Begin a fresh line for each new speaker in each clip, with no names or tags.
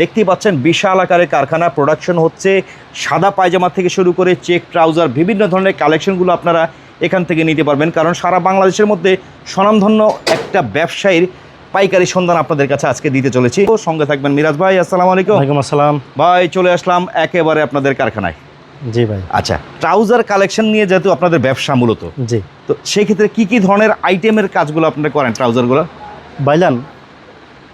দেখতেই পাচ্ছেন বিশাল আকারের কারখানা। প্রোডাকশন হচ্ছে সাদা পায়জামা থেকে শুরু করে চেক ট্রাউজার বিভিন্ন ধরনের কালেকশনগুলো আপনারা এখান থেকে নিতে পারবেন। কারণ সারা বাংলাদেশের মধ্যে স্বনামধন্য একটা ব্যবসায়ীর পাইকারি সন্ধান আপনাদের কাছে আজকে দিতে চলেছি। ও সঙ্গে থাকবেন মিরাজ ভাই আসসালামু আলাইকুম।
ওয়ালাইকুম আসসালাম।
ভাই চলে আসলাম একেবারে আপনাদের কারখানায়।
জি ভাই।
আচ্ছা ট্রাউজার কালেকশন নিয়ে যেহেতু আপনাদের ব্যবসা মূলত
জি।
তো সেই ক্ষেত্রে কি কি ধরনের আইটেমের কাজগুলো আপনারা করেন ট্রাউজারগুলো?
ভাইজান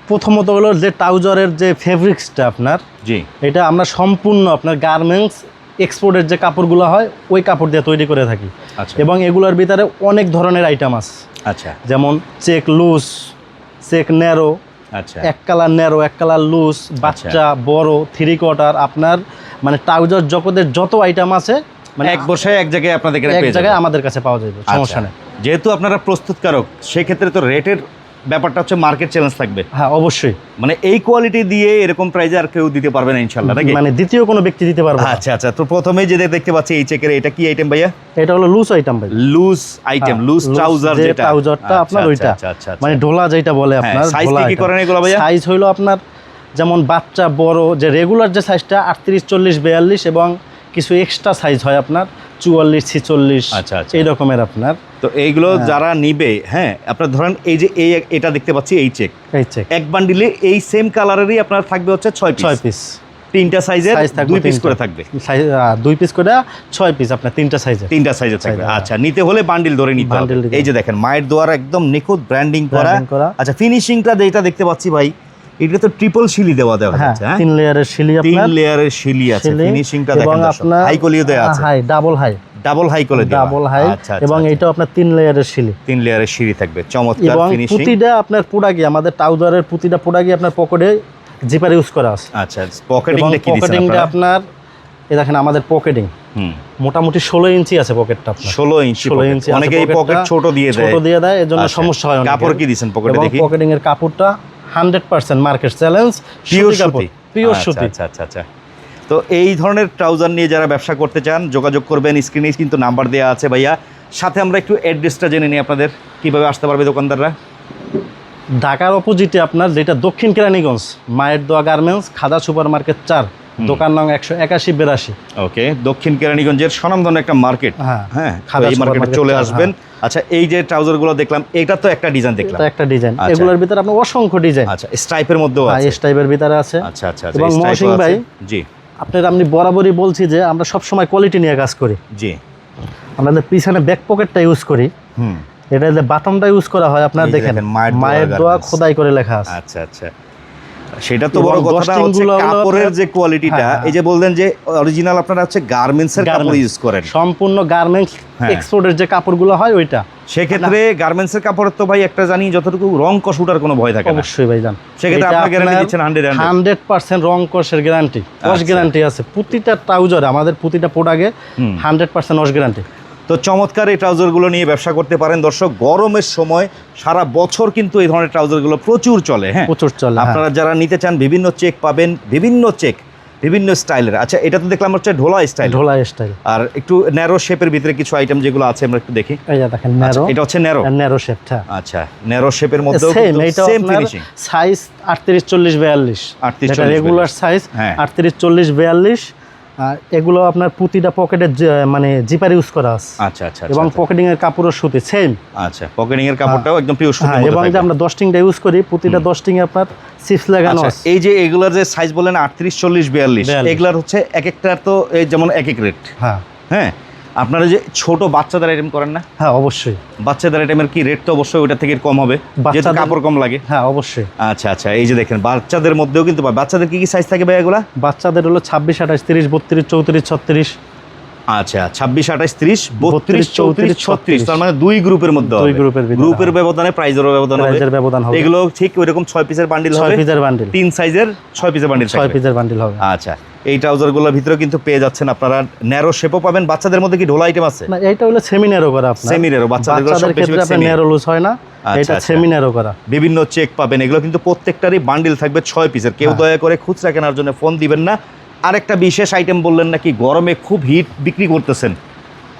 প্রথমত হলো যে ট্রাউজারের যে ফেব্রিক্সটা আপনার
জি।
এটা আমরা সম্পূর্ণ আপনার গার্মেন্টস এক্সপোর্টের যে কাপড়গুলো হয় ওই কাপড় দিয়ে তৈরি করে থাকি।
আচ্ছা।
এবং এগুলোর ভিতরে অনেক ধরনের আইটেম আছে।
আচ্ছা।
যেমন চেক লুজ চেক ন্যারো
আচ্ছা।
এক কালার ন্যারো এক কালার লুজ বাচ্চা বড় থ্রি কোয়ার্টার আপনার মানে ট্রাউজার জগতের যত আইটেম আছে মানে
এক বসায় এক জায়গায় আপনাদের
এক জায়গায় আমাদের কাছে পাওয়া যাবে সমস্যা
আচ্ছা।
নেই।
যেহেতু আপনারা প্রস্তুতকারক সেক্ষেত্রে তো রেটের ব্যাপারটা হচ্ছে মার্কেট চ্যালেঞ্জ থাকবে।
হ্যাঁ অবশ্যই।
মানে এই কোয়ালিটি দিয়ে এরকম প্রাইজে আর কেউ দিতে পারবে না ইনশাল্লাহ নাকি?
মানে দ্বিতীয় কোনো ব্যক্তি দিতে পারবে
আচ্ছা আচ্ছা তো প্রথমেই যে দেখতে পাচ্ছি এই চেকের এটা কি আইটেম ভাইয়া?
এটা হলো লুজ আইটেম ভাই
লুজ আইটেম লুজ ট্রাউজার যেটা।
ট্রাউজারটা
আচ্ছা,
আপনার ওইটা।
আচ্ছা আচ্ছা।
মানে ঢোলা যেটা বলে
হ্যাঁ,
আপনার
size কি করেন এগুলো ভাইয়া?
সাইজ হলো আপনার যেমন বাচ্চা বড় যে রেগুলার যে সাইজটা আটত্রিশ চল্লিশ বিয়াল্লিশ এবং কিছু এক্সট্রা সাইজ হয় আপনার চুয়াল্লিশ ছিচল্লিশ
আচ্ছা, আচ্ছা।
এই রকমের আপনার।
তো এইগুলো যারা নিবে হ্যাঁ আপনার ধরেন এই যে এই এটা দেখতে পাচ্ছি এই চেক
এই চেক
এক বান্ডিলে এই সেম কালারেরই আপনার থাকবে হচ্ছে ছয়
ছয়
পিস
পিস
তিনটা সাইজের দুই পিস করে থাকবে।
দুই পিস করে ছয় পিস আপনার তিনটা সাইজের
তিনটা সাইজের থাকবে। আচ্ছা নিতে হলে বান্ডিল ধরে নিতে হবে। এই যে দেখেন মায়ের দোয়ার একদম নিখুঁত ব্র্যান্ডিং করা। আচ্ছা ফিনিশিংটা যেটা দেখতে পাচ্ছি ভাই এটা তো ট্রিপল শিলি দেওয়া দেওয়া
হ্যাঁ
আছে হ্যাঁ?
তিন লেয়ারের শিলি আপনার।
তিন লেয়ারের শিলি আছে ফিনিশিংটা দেখেন হাই কলিও দেওয়া আছে।
High double high
double high দেওয়া
ডাবল হাই এবং
আচ্ছা।
এইটাও আপনার তিন লেয়ারের শিলি
তিন লেয়ারের সিঁড়ি থাকবে চমৎকার
এবং
ফিনিশিং
প্রতিটা আপনার প্রোডাক্টই আমাদের ট্রাউজারের প্রতিটা প্রোডাক্টই আপনার পকেটে জিপার ইউজ করা আছে।
আচ্ছা পকেটিংটা কি
পকেটিংটা
আপনার?
এই দেখেন আমাদের পকেটিং
হুম।
মোটামুটি ষোলো ইঞ্চি আছে পকেটটা
16 ইঞ্চি
16
pocket।
ইঞ্চি
অনেকে পকেট ছোট দিয়ে দেয়
ছোট দিয়ে। দেয় এর জন্য
আচ্ছা।
সমস্যা হয়
কাপড় কি দিছেন পকেটে দেখি?
পকেটিং এর কাপড়টা hundred percent market challenge
pure সুতি
পিওর
আচ্ছা,
সুতি।
আচ্ছা আচ্ছা আচ্ছা। তো এই ধরনের ট্রাউজার নিয়ে যারা ব্যবসা করতে চান যোগাযোগ করবেন স্ক্রিনে কিন্তু নাম্বার দেওয়া আছে ভাইয়া। সাথে আমরা একটু অ্যাড্রেসটা জেনে নিই আপনাদের কীভাবে আসতে পারবে দোকানদাররা?
ঢাকার অপোজিটে আপনার যেটা দক্ষিণ কেরানীগঞ্জ মায়ের দোয়া গার্মেন্টস খাদা সুপার মার্কেট চার দোকান নং একশো একাশি বিরাশি।
ওকে দক্ষিণ কেরানীগঞ্জের স্বনামধন্য একটা মার্কেট
হ্যাঁ
হ্যাঁ
খাদা
এই মার্কেটে চলে আসবেন। আচ্ছা এই যে ট্রাউজারগুলো দেখলাম এটা তো একটা ডিজাইন দেখলাম।
একটা ডিজাইন
আচ্ছা।
এগুলোর ভিতরে আপনার অসংখ্য ডিজাইন
আচ্ছা স্ট্রাইপের মধ্যেও আছে।
এস টাইপের ভিতরে আছে।
আচ্ছা আচ্ছা আচ্ছা
এবং মহসিন ভাই,
জি।
আপনার আমি বরাবরই বলছি যে আমরা সব সময় কোয়ালিটি নিয়ে কাজ করি।
জি।
আমরা যে পিছনে ব্যাক পকেটটা ইউজ করি
হুম।
এটা যে বাটনটা ইউজ করা হয় আপনারা দেখেন
মায়ের দোয়া।
খোদাই করে লেখা আছে।
আচ্ছা আচ্ছা। সেটা তো বড় কথা হচ্ছে কাপড়ের যে কোয়ালিটিটা
হ্যাঁ, হ্যাঁ।
এই যে বললেন যে অরিজিনাল আপনারা হচ্ছে গার্মেন্টস এর কাপড়। ইউজ করেন।
সম্পূর্ণ গার্মেন্টস
হ্যাঁ।
এক্সপোর্টের যে কাপড়গুলো হয় ওইটা।
সেক্ষেত্রে গার্মেন্টস এর কাপড়ের তো ভাই একটা জানি যতটুকু রং কষুটার কোনো ভয় থাকে
অবশ্যই ভাইজান।
সেক্ষেত্রে আপনার গ্যারান্টি দিচ্ছেন হান্ড্রেড
পার্সেন্ট রং কষের গ্যারান্টি ওয়াশ। গ্যারান্টি আছে। প্রতিটা ট্রাউজারে আমাদের প্রতিটা প্রোডাক্টে হান্ড্রেড পার্সেন্ট ওয়াশ গ্যারান্টি
তো চমৎকার এই ট্রাউজারগুলো নিয়ে ব্যবসা করতে পারেন। দর্শক গরমের সময় সারা বছর কিন্তু এই ধরনের ট্রাউজারগুলো প্রচুর চলে হ্যাঁ?
প্রচুর চলে হ্যাঁ।
আপনারা যারা নিতে চান বিভিন্ন চেক পাবেন বিভিন্ন চেক বিভিন্ন স্টাইলের। আচ্ছা এটা তো দেখলাম হচ্ছে ঢোলা স্টাইল।
ঢোলা স্টাইল।
আর একটু ন্যারো শেপের ভিতরে কিছু আইটেম যেগুলো আছে আমরা একটু দেখি।
এই দেখেন
আচ্ছা,
ন্যারো।
এটা হচ্ছে ন্যারো?
ন্যারো শেপটা।
আচ্ছা ন্যারো শেপের মধ্যে
সেম
ফিনিশিং
সাইজ আটত্রিশ চল্লিশ বিয়াল্লিশ।
38, 40,
রেগুলার সাইজ
হ্যাঁ।
আটত্রিশ চল্লিশ বিয়াল্লিশ। আর এগুলো আপনার প্রতিটা পকেটে মানে জিপার ইউজ করা আছে।
আচ্ছা আচ্ছা
এবং
আচ্ছা,
পকেটিং এর কাপড়ও সুতি সেম
আচ্ছা পকেটিং এর কাপড়টাও একদম পিওর সুতি
হ্যাঁ এবং যে। আমরা দশটিংটা ইউজ করি প্রতিটা দশটিং এ আপনার চিপস লাগানো
আচ্ছা,
আছে।
এই যে এগুলার যে সাইজ বলেন আটত্রিশ চল্লিশ বিয়াল্লিশ
42
এগুলার হচ্ছে এক একটার তো এই যেমন এক এক রেট
হ্যাঁ।
হ্যাঁ আপনারা যে ছোট বাচ্চাদের আইটেম করেন না?
হ্যাঁ অবশ্যই।
বাচ্চাদের আইটেমের কি রেট তো অবশ্যই ওটা থেকে কম হবে?
যেটা
কাপড় কম লাগে।
হ্যাঁ অবশ্যই।
আচ্ছা আচ্ছা এই যে দেখেন বাচ্চাদের মধ্যেও কিন্তু। বাচ্চাদের কি কি সাইজ থাকে ভাই এগুলা?
বাচ্চাদের হলো ছাব্বিশ আঠাশ তিরিশ বত্রিশ চৌত্রিশ ছত্রিশ।
আচ্ছা ছাব্বিশ আঠাশ ত্রিশ বত্রিশ চৌত্রিশ ছত্রিশ। তার মানে দুই গ্রুপের মধ্যে
দুই গ্রুপের
গ্রুপের ব্যবধানে প্রাইজেরও ব্যবধান
প্রাইজের ব্যবধান হবে।
এগুলো ঠিক ছয় পিসের বান্ডিল হবে।
পিসের বান্ডিল
তিন সাইজের ছয় পিসের বান্ডিল
ছয় পিসের বান্ডিল হবে।
আচ্ছা এই ট্রাউজারগুলোর ভিতরেও কিন্তু পেয়ে যাচ্ছেন আপনারা ন্যারো শেপও পাবেন। বাচ্চাদের মধ্যে কি ঢোলা আইটেম আছে?
না এইটা হলো সেমিনারও করা আপনার।
সেমিনারও বাচ্চাদেরগুলো সব
বাচ্চাদের ক্ষেত্রে আপনার ন্যারো লুজ হয় না। এটা
আচ্ছা।
সেমিনারও করা।
বিভিন্ন চেক পাবেন। এগুলো কিন্তু প্রত্যেকটারই বান্ডিল থাকবে ছয় পিসের কেউ
হ্যাঁ।
দয়া করে খুচরা কেনার জন্য ফোন দিবেন না। আরেকটা বিশেষ আইটেম বললেন নাকি গরমে খুব হিট বিক্রি করতেছেন।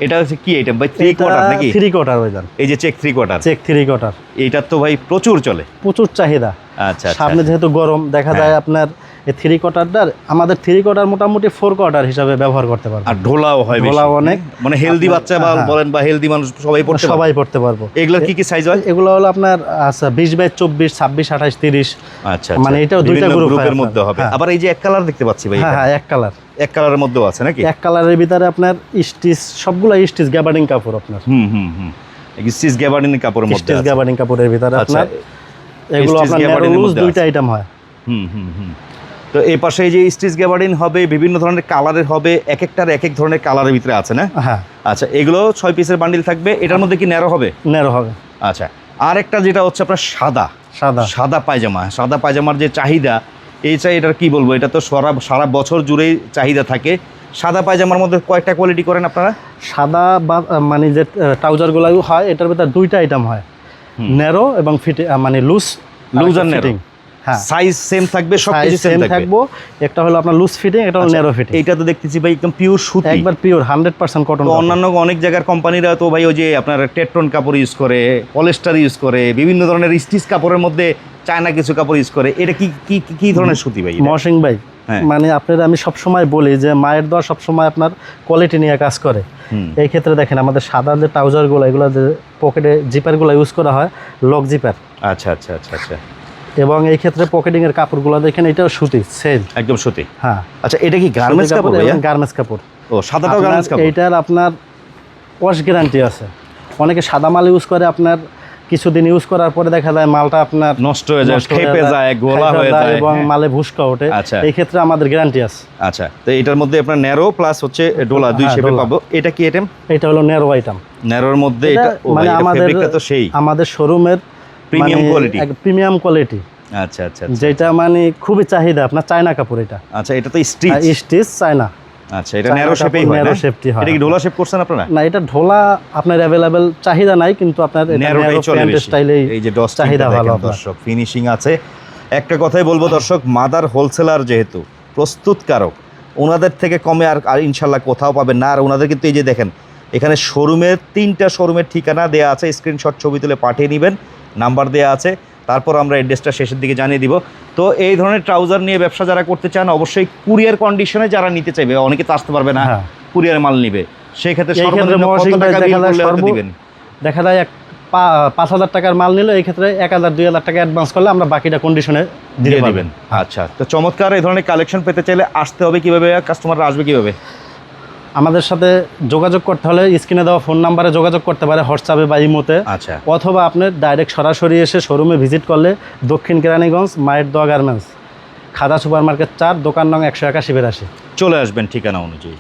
এটা হচ্ছে কি আইটেম ভাই থ্রি কোয়ার্টার নাকি?
থ্রি কোয়ার্টার ভাই জান
এই যে check three quarter
check three quarter
এটা তো ভাই প্রচুর চলে।
প্রচুর চাহিদা।
আচ্ছা আচ্ছা
সামনে যেহেতু গরম দেখা
হ্যাঁ।
যায় আপনার এই থ্রি কোয়ার্টারটার আমাদের থ্রি কোয়ার্টার মোটামুটি ফোর কোয়ার্টার হিসাবে ব্যবহার করতে পারব।
আর ঢোলাও হয়
ঢোলাও অনেক।
মানে হেলদি বাচ্চা বা
হ্যাঁ।
বলেন বা হেলদি মানুষ সবাই পড়তে
সবাই পড়তে পারব।
এগুলো কি কি সাইজ হয়?
এগুলো হলো আপনার আচ্ছা বিশ বাই চব্বিশ ছাব্বিশ আঠাশ তিরিশ।
আচ্ছা
মানে এটাও দুইটা
গ্রুপের মধ্যে হবে।
হ্যাঁ।
আবার এই যে এক কালার দেখতে পাচ্ছি ভাই
হ্যাঁ হ্যাঁ এক কালার
এক কালারের মধ্যেও আছে নাকি?
এক কালারের ভিতরে আপনার স্টিচ সবগুলো স্টিচ গ্যাবার্ডিং কাপড় আপনার।
হুম হুম হুম। সিস গ্যাবার্ডিনের কাপড়ের মধ্যে
স্টিচ। গ্যাবার্ডিং কাপড়ের ভিতরে
আচ্ছা
আপনার এগুলো আপনার দুইটা আইটেম হয়।
হুম হুম হুম। তো এই পাশে যে স্টিচ গ্যাবার্ডিন হবে বিভিন্ন ধরনের কালারের হবে এক একটার এক এক ধরনের কালারের ভিতরে আছে না?
হ্যাঁ।
আচ্ছা এগুলো ছয় পিসের বান্ডিল থাকবে। এটার মধ্যে কি ন্যারো হবে?
ন্যারো হবে।
আচ্ছা আর একটা যেটা হচ্ছে আপনার সাদা।
সাদা।
সাদা পায়জামা। সাদা পায়জামার যে চাহিদা এই চাই এটার কি বলব? এটা তো সারা সারা বছর জুড়েই চাহিদা থাকে। সাদা পায়জামার মধ্যে কয়েকটা কোয়ালিটি করেন আপনারা?
সাদা বা মানে যে ট্রাউজারগুলো হয় এটার ভিতরে দুইটা আইটেম হয়। ন্যারো এবং ফিটিং মানে লুজ
লুজ আর narrow।
হ্যাঁ।
সাইজ সেম থাকবে সব কিছু সেম থাকবে।
একটা হলো আপনার লুজ ফিটিং একটা হলো ন্যারো ফিটিং
এইটা তো দেখতেছি ভাই একদম পিওর সুতি।
একবার পিওর হান্ড্রেড পার্সেন্ট কটন
তো অন্যান্য অনেক জায়গার কোম্পানিরা তো ভাই ওই যে আপনার টেট্রন কাপড় ইউজ করে পলেস্টার ইউজ করে বিভিন্ন ধরনের স্টিচ কাপড়ের মধ্যে চায়না কিছু কাপড় ইউজ করে। এটা কি কি কি- ধরনের সুতি ভাই এটা?
মহসিং ভাই
হ্যাঁ।
মানে আপনার আমি সব সময় বলি যে মায়ের দোয়া সবসময় আপনার কোয়ালিটি নিয়ে কাজ করে। এই ক্ষেত্রে দেখেন আমাদের সাদা যে ট্রাউজারগুলো এগুলো যে পকেটে জিপারগুলো ইউজ করা হয় লক জিপার
আচ্ছা আচ্ছা আচ্ছা আচ্ছা।
এবং এই ক্ষেত্রে পকেটিংয়ের কাপড়গুলো দেখেন এটাও সুতি সেম
একদম সুতি।
হ্যাঁ।
আচ্ছা এটা কি গার্মেন্টস কাপড় ভাইয়া?
গার্মেন্টস কাপড়।
ও সাদাটাও গার্মেন্টস কাপড়?
এইটার আপনার ওয়াশ গ্যারান্টি আছে। অনেকে সাদা মাল ইউজ করে আপনার কিছুদিন ইউজ করার পরে দেখা যায় মালটা আপনার
নষ্ট হয়ে যায় খেপে যায় গোলা হয়ে যায়
এবং
হ্যাঁ।
মালে ভুসকা ওঠে।
আচ্ছা।
এই ক্ষেত্রে আমাদের গ্যারান্টি আছে।
আচ্ছা তো এটার মধ্যে আপনার ন্যারো প্লাস হচ্ছে ডোলা দুই
হ্যাঁ,
শেপে পাবো। এটা কি আইটেম
এটা হলো ন্যারো আইটেম
ন্যারোর মধ্যে
এটা মানে
মানে
আমাদের
তো সেই।
আমাদের শোরুমের
Premium quality।
প্রিমিয়াম কোয়ালিটি
আচ্ছা আচ্ছা।
যেটা মানে খুবই চাহিদা আপনার চায়না কাপড় এটা।
আচ্ছা এটা তো স্টিচ
স্টিচ চায়না।
আচ্ছা এটা ন্যারো শেপেই হয়
narrow
না?
shape টি হয়।
এটা কি ডোলা শেপ করছেন আপনারা?
না এটা ঢোলা আপনার অ্যাভেলেবেল চাহিদা নাই কিন্তু আপনার
ন্যারোটাই চলে বেশি।
স্টাইলেই
এই যে ডস
চাহিদা ভালো
দর্শক ফিনিশিং আছে। একটা কথাই বলব দর্শক মাদার হোলসেলার যেহেতু প্রস্তুতকারক ওনাদের থেকে কমে আর আর ইনশাল্লাহ কোথাও পাবেন না। আর ওনাদের কিন্তু এই যে দেখেন এখানে শোরুমের তিনটা শোরুমের ঠিকানা দেওয়া আছে স্ক্রিনশট ছবি তুলে পাঠিয়ে নেবেন নাম্বার দেওয়া আছে। তারপর আমরা অ্যাড্রেসটা শেষের দিকে জানিয়ে দিব। তো এই ধরনের ট্রাউজার নিয়ে ব্যবসা যারা করতে চান অবশ্যই কুরিয়ার কন্ডিশনে যারা নিতে চাইবে অনেকে তো আসতে পারবে না
হ্যাঁ।
কুরিয়ার মাল নিবে। সেই ক্ষেত্রে
দেখা যায় এক পাঁচ হাজার টাকার মাল নিলে এই ক্ষেত্রে এক হাজার দুই হাজার টাকা অ্যাডভান্স করলে আমরা বাকিটা কন্ডিশনে
দিয়ে দিবেন। আচ্ছা তো চমৎকার এই ধরনের কালেকশন পেতে চাইলে আসতে হবে কীভাবে? কাস্টমাররা আসবে কীভাবে?
আমাদের সাথে যোগাযোগ করতে হলে স্ক্রিনে দেওয়া ফোন নাম্বারে যোগাযোগ করতে পারে হোয়াটসঅ্যাপে বা ইমোতে।
আচ্ছা।
অথবা আপনি ডাইরেক্ট সরাসরি এসে শোরুমে ভিজিট করলে দক্ষিণ কেরানীগঞ্জ মায়ের দোয়া গার্মেন্টস খাদা সুপার মার্কেট চার দোকান নং একশো একাশি বেরাশি।
চলে আসবেন ঠিকানা অনুযায়ী।